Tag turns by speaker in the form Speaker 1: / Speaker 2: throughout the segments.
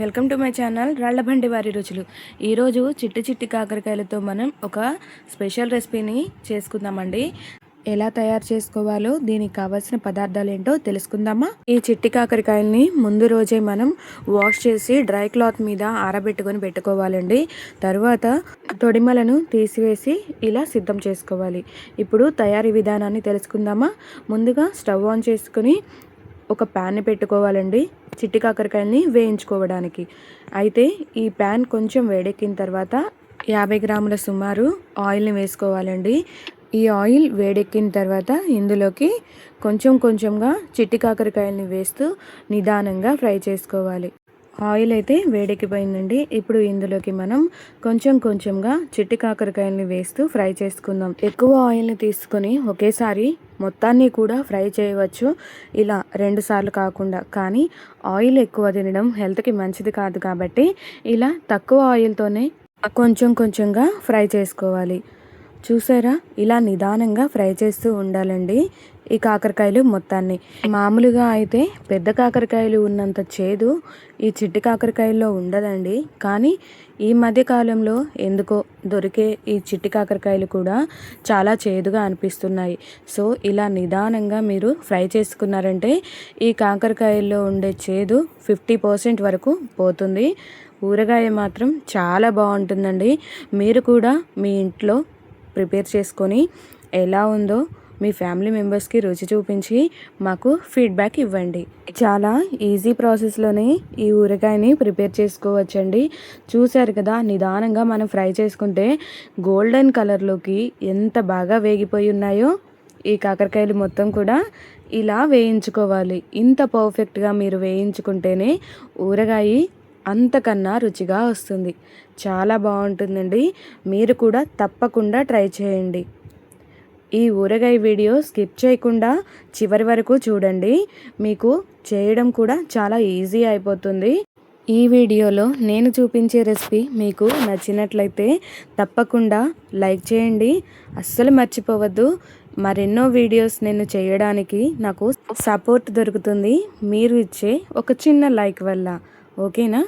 Speaker 1: Welcome to my channel Rallabandi వారి రుచులు. ఈరోజు చిట్టి చిట్టి కాకరకాయలతో మనం ఒక స్పెషల్ రెసిపీని చేసుకుందామండి. ఎలా తయారు చేసుకోవాలో దీనికి కావాల్సిన పదార్థాలు ఏంటో తెలుసుకుందామా? ఈ చిట్టి కాకరకాయల్ని ముందు రోజే మనం వాష్ చేసి డ్రై క్లాత్ మీద ఆరబెట్టుకొని పెట్టుకోవాలండి. తర్వాత తొడిమలను తీసివేసి ఇలా సిద్ధం చేసుకోవాలి. ఇప్పుడు తయారీ విధానాన్ని తెలుసుకుందామా? ముందుగా స్టవ్ ఆన్ చేసుకుని ఒక ప్యాన్ని పెట్టుకోవాలండి చిట్టి కాకరకాయల్ని వేయించుకోవడానికి. అయితే ఈ ప్యాన్ కొంచెం వేడెక్కిన తర్వాత యాభై గ్రాముల సుమారు ఆయిల్ని వేసుకోవాలండి. ఈ ఆయిల్ వేడెక్కిన తర్వాత ఇందులోకి కొంచెం కొంచెంగా చిట్టి కాకరకాయల్ని వేస్తూ నిదానంగా ఫ్రై చేసుకోవాలి. ఆయిల్ అయితే వేడెక్కిపోయిందండి. ఇప్పుడు ఇందులోకి మనం కొంచెం కొంచెంగా చిట్టి కాకరకాయల్ని వేస్తూ ఫ్రై చేసుకుందాం. ఎక్కువ ఆయిల్ని తీసుకొని ఒకేసారి మొత్తాన్ని కూడా ఫ్రై చేయవచ్చు. ఇలా రెండు సార్లు కాకుండా. కానీ ఆయిల్ ఎక్కువ తినడం హెల్త్కి మంచిది కాదు కాబట్టి ఇలా తక్కువ ఆయిల్తోనే కొంచెం కొంచెంగా ఫ్రై చేసుకోవాలి. చూసారా? ఇలా నిదానంగా ఫ్రై చేస్తూ ఉండాలండి ఈ కాకరకాయలు మొత్తాన్ని. మామూలుగా అయితే పెద్ద కాకరకాయలు ఉన్నంత చేదు ఈ చిట్టి కాకరకాయల్లో ఉండదండి. కానీ ఈ మధ్య కాలంలో ఎందుకో దొరికే ఈ చిట్టి కాకరకాయలు కూడా చాలా చేదుగా అనిపిస్తున్నాయి. సో ఇలా నిదానంగా మీరు ఫ్రై చేసుకున్నారంటే ఈ కాకరకాయల్లో ఉండే చేదు ఫిఫ్టీ పర్సెంట్ వరకు పోతుంది. ఊరగాయ మాత్రం చాలా బాగుంటుందండి. మీరు కూడా మీ ఇంట్లో ప్రిపేర్ చేసుకొని ఎలా ఉందో మీ ఫ్యామిలీ మెంబర్స్కి రుచి చూపించి మాకు ఫీడ్బ్యాక్ ఇవ్వండి. చాలా ఈజీ ప్రాసెస్లోనే ఈ ఊరగాయని ప్రిపేర్ చేసుకోవచ్చండి. చూశారు కదా నిదానంగా మనం ఫ్రై చేసుకుంటే గోల్డెన్ కలర్లోకి ఎంత బాగా వేగిపోయి ఉన్నాయో ఈ కాకరకాయలు మొత్తం కూడా ఇలా వేయించుకోవాలి. ఇంత పర్ఫెక్ట్గా మీరు వేయించుకుంటేనే ఊరగాయ అంతకన్నా రుచిగా వస్తుంది. చాలా బాగుంటుందండి. మీరు కూడా తప్పకుండా ట్రై చేయండి. ఈ ఊరగాయ వీడియో స్కిప్ చేయకుండా చివరి వరకు చూడండి. మీకు చేయడం కూడా చాలా ఈజీ అయిపోతుంది. ఈ వీడియోలో నేను చూపించే రెసిపీ మీకు నచ్చినట్లయితే తప్పకుండా లైక్ చేయండి. అస్సలు మర్చిపోవద్దు. మరెన్నో వీడియోస్ నేను చేయడానికి నాకు సపోర్ట్ దొరుకుతుంది. మీరు ఇచ్చే ఒక చిన్న లైక్ వల్ల. ఓకేనా?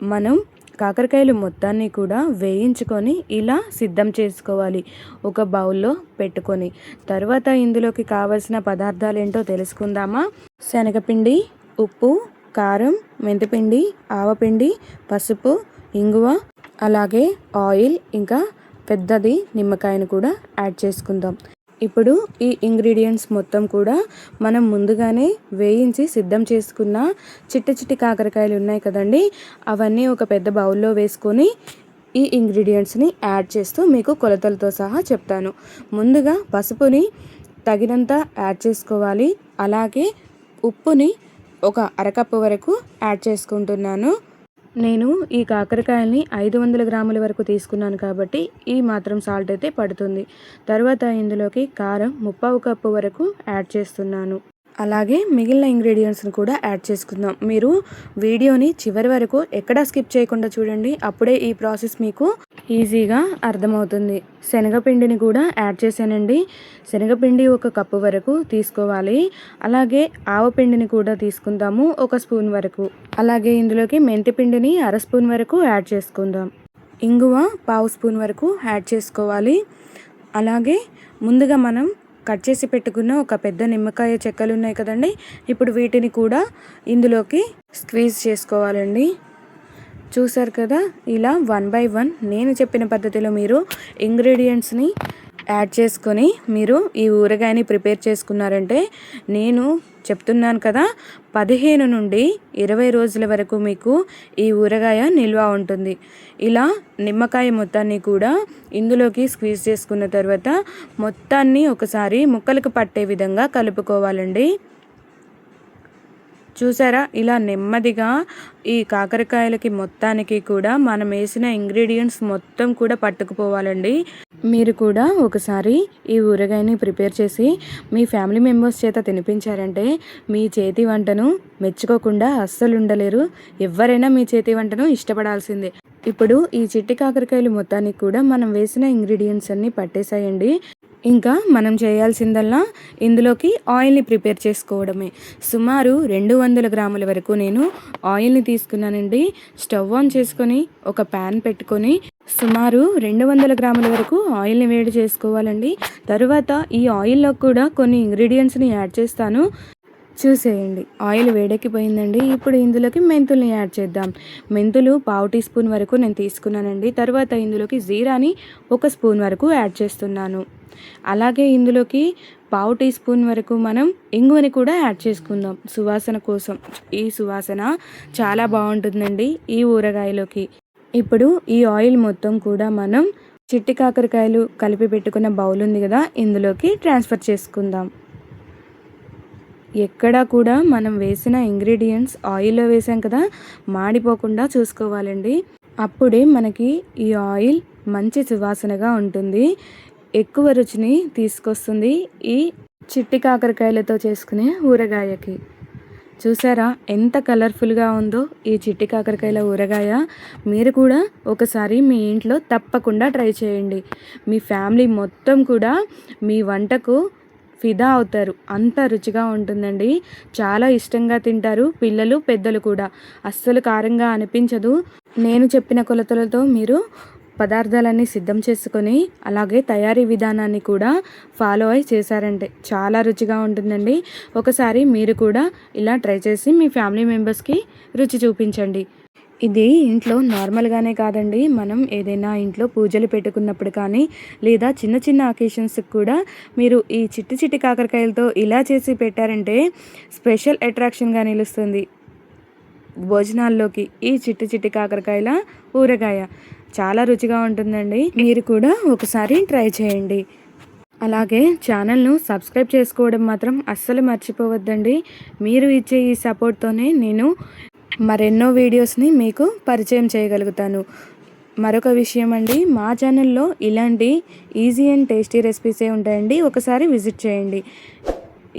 Speaker 1: మనం కాకరకాయలు మొత్తాన్ని కూడా వేయించుకొని ఇలా సిద్ధం చేసుకోవాలి. ఒక బౌల్లో పెట్టుకొని. తర్వాత ఇందులోకి కావలసిన పదార్థాలు ఏంటో తెలుసుకుందామా? శనగపిండి ఉప్పు కారం మెంతిపిండి ఆవపిండి పసుపు ఇంగువ అలాగే ఆయిల్ ఇంకా పెద్దది నిమ్మకాయను కూడా యాడ్ చేసుకుందాం. ఇప్పుడు ఈ ఇంగ్రీడియంట్స్ మొత్తం కూడా మనం ముందుగానే వేయించి సిద్ధం చేసుకున్న చిట్ట చిట్టి కాకరకాయలు ఉన్నాయి కదండి అవన్నీ ఒక పెద్ద బౌల్లో వేసుకొని ఈ ఇంగ్రీడియంట్స్ని యాడ్ చేస్తూ మీకు కొలతలతో సహా చెప్తాను. ముందుగా పసుపుని తగినంత యాడ్ చేసుకోవాలి. అలాగే ఉప్పుని ఒక అరకప్పు వరకు యాడ్ చేసుకుంటున్నాను. నేను ఈ కాకరకాయల్ని ఐదు వందల గ్రాముల వరకు తీసుకున్నాను కాబట్టి ఈ మాత్రం సాల్ట్ అయితే పడుతుంది. తర్వాత ఇందులోకి కారం ముప్పావు కప్పు వరకు యాడ్ చేస్తున్నాను. అలాగే మిగిలిన ఇంగ్రీడియంట్స్ని కూడా యాడ్ చేసుకుందాం. మీరు వీడియోని చివరి వరకు ఎక్కడా స్కిప్ చేయకుండా చూడండి. అప్పుడే ఈ ప్రాసెస్ మీకు ఈజీగా అర్థమవుతుంది. శనగపిండిని కూడా యాడ్ చేశానండి. శనగపిండి ఒక కప్పు వరకు తీసుకోవాలి. అలాగే ఆవపిండిని కూడా తీసుకుందాము ఒక స్పూన్ వరకు. అలాగే ఇందులోకి మెంతిపిండిని అర స్పూన్ వరకు యాడ్ చేసుకుందాం. ఇంగువ పావు స్పూన్ వరకు యాడ్ చేసుకోవాలి. అలాగే ముందుగా మనం కట్ చేసి పెట్టుకున్న ఒక పెద్ద నిమ్మకాయ చెక్కలు ఉన్నాయి కదండి. ఇప్పుడు వీటిని కూడా ఇందులోకి స్క్వీజ్ చేసుకోవాలండి. చూసారు కదా? ఇలా వన్ బై వన్ నేను చెప్పిన పద్ధతిలో మీరు ఇంగ్రీడియంట్స్ని యాడ్ చేసుకొని మీరు ఈ ఊరగాయని ప్రిపేర్ చేసుకున్నారంటే నేను చెప్తున్నాను కదా పదిహేను నుండి ఇరవై రోజుల వరకు మీకు ఈ ఊరగాయ నిల్వ ఉంటుంది. ఇలా నిమ్మకాయ మొత్తాన్ని కూడా ఇందులోకి స్క్వీజ్ చేసుకున్న తర్వాత మొత్తాన్ని ఒకసారి ముక్కలకు పట్టే విధంగా కలుపుకోవాలండి. చూసారా? ఇలా నెమ్మదిగా ఈ కాకరకాయలకి మొత్తానికి కూడా మనం వేసిన ఇంగ్రీడియంట్స్ మొత్తం కూడా పట్టుకుపోవాలండి. మీరు కూడా ఒకసారి ఈ ఊరగాయని ప్రిపేర్ చేసి మీ ఫ్యామిలీ మెంబర్స్ చేత తినిపించారంటే మీ చేతి వంటను మెచ్చుకోకుండా అస్సలు ఉండలేరు. ఎవరైనా మీ చేతి వంటను ఇష్టపడాల్సిందే. ఇప్పుడు ఈ చిట్టి కాకరకాయలు మొత్తానికి కూడా మనం వేసిన ఇంగ్రీడియంట్స్ అన్నీ పట్టేసాయండి ఇంకా మనం చేయాల్సిందల్లా ఇందులోకి ఆయిల్ని ప్రిపేర్ చేసుకోవడమే. సుమారు రెండు వందల గ్రాముల వరకు నేను ఆయిల్ని తీసుకున్నానండి. స్టవ్ ఆన్ చేసుకొని ఒక ప్యాన్ పెట్టుకొని సుమారు రెండు వందల గ్రాముల వరకు ఆయిల్ని వేడి చేసుకోవాలండి. తరువాత ఈ ఆయిల్లో కూడా కొన్ని ఇంగ్రీడియంట్స్ని యాడ్ చేస్తాను. చూసేయండి. ఆయిల్ వేడెక్కిపోయిందండి. ఇప్పుడు ఇందులోకి మెంతుల్ని యాడ్ చేద్దాం. మెంతులు పావు టీ స్పూన్ వరకు నేను తీసుకున్నానండి. తర్వాత ఇందులోకి జీరాని ఒక స్పూన్ వరకు యాడ్ చేస్తున్నాను. అలాగే ఇందులోకి పావు టీ స్పూన్ వరకు మనం ఇంగువని కూడా యాడ్ చేసుకుందాం. సువాసన కోసం. ఈ సువాసన చాలా బాగుంటుందండి ఈ ఊరగాయలోకి. ఇప్పుడు ఈ ఆయిల్ మొత్తం కూడా మనం చిట్టి కాకరకాయలు కలిపి పెట్టుకున్న బౌల్ ఉంది కదా ఇందులోకి ట్రాన్స్ఫర్ చేసుకుందాం. ఎక్కడా కూడా మనం వేసిన ఇంగ్రీడియంట్స్ ఆయిల్లో వేసాం కదా మాడిపోకుండా చూసుకోవాలండి. అప్పుడే మనకి ఈ ఆయిల్ మంచి సువాసనగా ఉంటుంది. ఎక్కువ రుచిని తీసుకొస్తుంది ఈ చిట్టి కాకరకాయలతో చేసుకునే ఊరగాయకి. చూసారా? ఎంత కలర్ఫుల్గా ఉందో ఈ చిట్టి కాకరకాయల ఊరగాయ. మీరు కూడా ఒకసారి మీ ఇంట్లో తప్పకుండా ట్రై చేయండి. మీ ఫ్యామిలీ మొత్తం కూడా మీ వంటకు ఫిదా అవుతారు. అంత రుచిగా ఉంటుందండి. చాలా ఇష్టంగా తింటారు పిల్లలు పెద్దలు కూడా. అస్సలు కారంగా అనిపించదు. నేను చెప్పిన కొలతలతో మీరు పదార్థాలన్నీ సిద్ధం చేసుకొని అలాగే తయారీ విధానాన్ని కూడా ఫాలో అయి చేశారంటే చాలా రుచిగా ఉంటుందండి. ఒకసారి మీరు కూడా ఇలా ట్రై చేసి మీ ఫ్యామిలీ మెంబర్స్కి రుచి చూపించండి. ఇది ఇంట్లో నార్మల్గానే కాదండి. మనం ఏదైనా ఇంట్లో పూజలు పెట్టుకున్నప్పుడు కానీ లేదా చిన్న చిన్న అకేషన్స్కి కూడా మీరు ఈ చిట్టి చిట్టి కాకరకాయలతో ఇలా చేసి పెట్టారంటే స్పెషల్ అట్రాక్షన్గా నిలుస్తుంది. భోజనాల్లోకి ఈ చిట్టి చిట్టి కాకరకాయల ఊరగాయ. చాలా రుచిగా ఉంటుందండి. మీరు కూడా ఒకసారి ట్రై చేయండి. అలాగే ఛానల్ను సబ్స్క్రైబ్ చేసుకోవడం మాత్రం అస్సలు మర్చిపోవద్దండి. మీరు ఇచ్చే ఈ సపోర్ట్తోనే నేను మరెన్నో వీడియోస్ని మీకు పరిచయం చేయగలుగుతాను. మరొక విషయం అండి మా ఛానల్లో ఇలాంటి ఈజీ అండ్ టేస్టీ రెసిపీసే ఉంటాయండి. ఒకసారి విజిట్ చేయండి.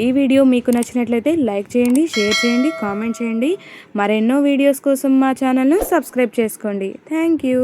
Speaker 1: ఈ వీడియో మీకు నచ్చినట్లయితే లైక్ చేయండి షేర్ చేయండి కామెంట్ చేయండి. మరెన్నో వీడియోస్ కోసం మా ఛానల్ను సబ్స్క్రైబ్ చేసుకోండి. Thank you.